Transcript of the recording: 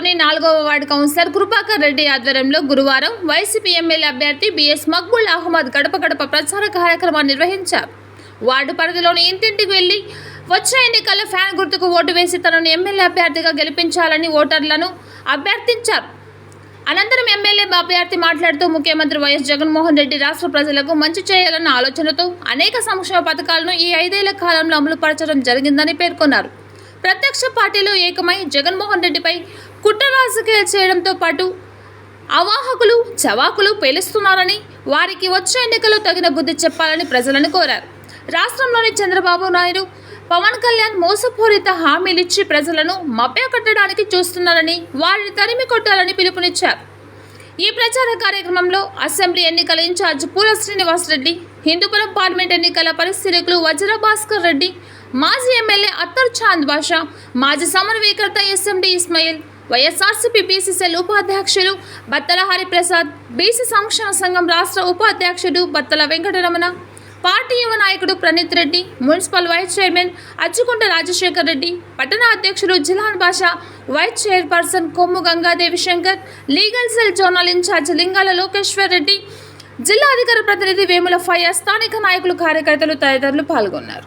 పట్టణంలోని నాలుగవ ward councillor Krupakar Reddy ఆధ్వర్యంలో గురువారం వైసీపీ ఎమ్మెల్యే అభ్యర్థి బిఎస్ మక్బుల్ అహ్మద్ గడప గడప ప్రచార కార్యక్రమాన్ని నిర్వహించారు. వార్డు పరిధిలోని ఇంటింటికి వెళ్ళి వచ్చే ఎన్నికల్లో ఫ్యాన్ గుర్తుకు ఓటు వేసి తనను ఎమ్మెల్యే అభ్యర్థిగా గెలిపించాలని ఓటర్లను అభ్యర్థించారు. అనంతరం ఎమ్మెల్యే అభ్యర్థి మాట్లాడుతూ ముఖ్యమంత్రి వైఎస్ జగన్మోహన్ రెడ్డి రాష్ట్ర ప్రజలకు మంచి చేయాలన్న ఆలోచనతో అనేక సంక్షేమ పథకాలను ఈ ఐదేళ్ళ కాలంలో అమలుపరచడం జరిగిందని పేర్కొన్నారు. ప్రత్యక్ష పార్టీలు ఏకమై జగన్మోహన్ రెడ్డిపై కుట్ర రాజకీయాలు చేయడంతో పాటు అవాహకులు చవాకులు పేలుస్తున్నారని వారికి వచ్చే ఎన్నికల్లో తగిన బుద్ధి చెప్పాలని ప్రజలను కోరారు. రాష్ట్రంలోని చంద్రబాబు నాయుడు పవన్ కళ్యాణ్ మోసపూరిత హామీలిచ్చి ప్రజలను మభ్యకట్టడానికి చూస్తున్నారని వారిని తరిమి కొట్టాలని పిలుపునిచ్చారు. ఈ ప్రచార కార్యక్రమంలో అసెంబ్లీ ఎన్నికల ఇన్ఛార్జ్ పూల శ్రీనివాస్ రెడ్డి హిందూపురం పార్లమెంట్ ఎన్నికల పరిశీలకులు వజ్ర భాస్కర్ రెడ్డి మాజీ ఎమ్మెల్యే అత్తర్ చాంద్ బాషా మాజీ సమన్వయకర్త ఎస్ఎండి ఇస్మాయిల్ వైఎస్ఆర్సీపీ బీసీసీఎల్ ఉపాధ్యక్షులు బత్తల హరిప్రసాద్ బీసీ సంక్షేమ సంఘం రాష్ట్ర ఉపాధ్యక్షుడు బత్తల వెంకటరమణ పార్టీ యువ నాయకుడు Praneeth Reddy municipal vice chairman Achukunta Rajasekhar Reddy పట్టణ అధ్యక్షుడు Jilan Basha vice chairperson Kommu Gangadevi Shankar legal cell zonal incharge Lingala Lokeshwar Reddy జిల్లా అధికార ప్రతినిధి వేముల ఫయ్య స్థానిక నాయకులు కార్యకర్తలు తదితరులు పాల్గొన్నారు.